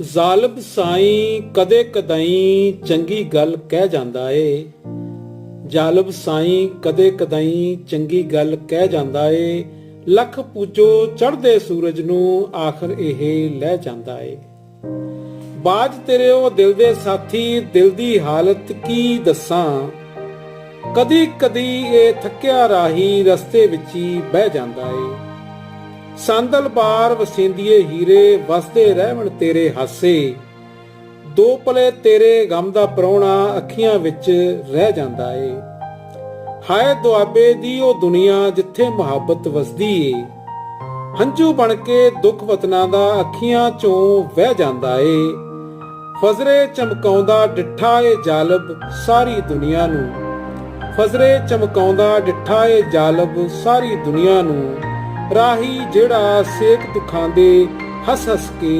ਜ਼ਾਲਬ ਸਾਈਂ ਕਦੇ ਕਦਾਈ ਚੰਗੀ ਗੱਲ ਕਹਿ ਜਾਂਦਾ ਏ। ਜ਼ਾਲਬ ਸਾਈਂ ਕਦੇ ਕਦਾਈ ਚੰਗੀ ਗੱਲ ਕਹਿ ਜਾਂਦਾ ਏ। ਲੱਖ ਪੂਜੋ ਚੜ੍ਹਦੇ ਸੂਰਜ ਨੂੰ ਆਖਰ ਇਹ ਲੈ ਜਾਂਦਾ ਏ। ਬਾਜ ਤੇਰੇ ਉਹ ਦਿਲ ਦੇ ਸਾਥੀ, ਦਿਲ ਦੀ ਹਾਲਤ ਕੀ ਦੱਸਾਂ? ਕਦੀ ਕਦੀ ਇਹ ਥੱਕਿਆ ਰਾਹੀ ਰਸਤੇ ਵਿੱਚ ਹੀ ਬਹਿ ਜਾਂਦਾ ਏ। ਸੰਦਲ ਬਾਰ ਵਸਿੰਦੀਏ ਹੀਰੇ, ਵਸਦੇ ਰਹਿਵਣ ਤੇਰੇ ਹਾਸੇ। ਦੋ ਪਲੇ ਤੇਰੇ ਗਮ ਦਾ ਪਰੋਣਾ ਅੱਖੀਆਂ ਵਿੱਚ ਰਹਿ ਜਾਂਦਾ ਏ ਹਾਏ ਦੁਆਬੇ ਦੀ ਉਹ ਦੁਨੀਆ ਜਿੱਥੇ ਮੁਹੱਬਤ ਵਸਦੀ ਏ ਹੰਝੂ ਬਣ ਕੇ ਦੁੱਖ ਵਤਨਾ ਦਾ ਅੱਖੀਆਂ ਚੋਂ ਵਹਿ ਜਾਂਦਾ ਏ ਫਜ਼ਰੇ ਚਮਕਾਉਂਦਾ ਡਿੱਠਾ ਏ ਜਾਲਬ ਸਾਰੀ ਦੁਨੀਆ ਨੂੰ। ਫਜ਼ਰੇ ਚਮਕਾਉਂਦਾ ਡਿੱਠਾ ਏ ਜਾਲਬ ਸਾਰੀ ਦੁਨੀਆ ਨੂੰ। ਰਾਹੀ ਜਿਹੜਾ ਸੇਖ ਦੁਖਾਂ ਦੇ ਹੱਸ ਹੱਸ ਕੇ